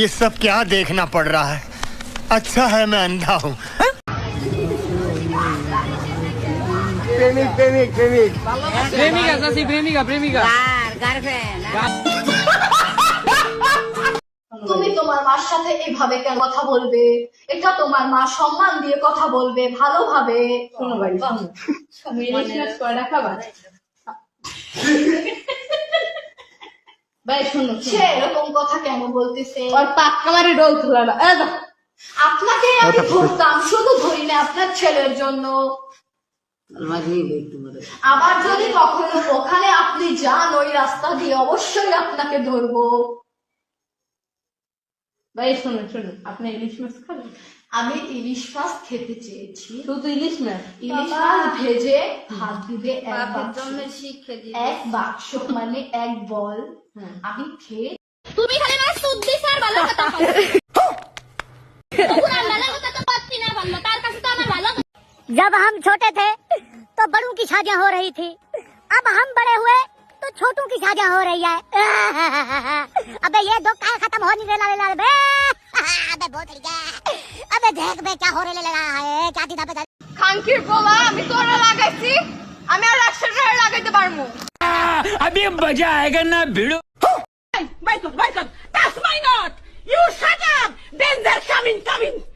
ये सब क्या देखना पड़ रहा है अच्छा है मैं अंधा हूँ প্রেমিকা চাচি প্রেমিকা প্রেমিকা তুমি তোমার মার সাথে এভাবে কেন কথা বলবে এটা তোমার মা সম্মান দিয়ে কথা বলবে ভালোভাবে শোনো ভাই শোনো ভাই শোনো সে এরকম কথা কেন বলতেছে? ওর পাক্কা মারি ডোল তুলা না। আপনাকে আমি ধরতাম শুধু ধরি না আপনার ছেলের জন্য। আবার যদি কখনো ওখানে আপনি যান ওই রাস্তা দিয়ে অবশ্যই আপনাকে ধরবো। ভাই শুনুন শুনুন। আপনি ইলিশ মাছ খাবেন? আমি ইলিশ মাছ খেতে চেয়েছি শুধু ইলিশ মাছ ইলিশ মাছ ভেজে ভাত দিবে এক বাপের বাক্স। জন্য শিক্ষা দিবে এক বাক্স মানে এক বল হ্যাঁ। আমি খেয়ে তুমি খালি না সুদ দিছ আর ভালো কথা বলো পুরা ভালো কথা তো পাচ্ছি না ভালো তার কাছে তো আমার ভালো जब हम छोटे थे तो बड़ों की शादियां हो रही थी अब हम बड़े हुए तो छोटों की शादियां हो रही है अबे ये दो काय खत्म हो नहीं रहा ला बे अबे बहुत गया अबे देख बे क्या हो रहा है क्या दिना बता খানকির পোলা আমি তোরা লাগাইছি আমি আর একশো টাকা লাগাইতে পারবো अभी मजा आएगा ना भिड़ो Michael, Michael, that's my note! You shut up! Danger coming, coming! Ore baapre, danger coming, coming! Hoy badi,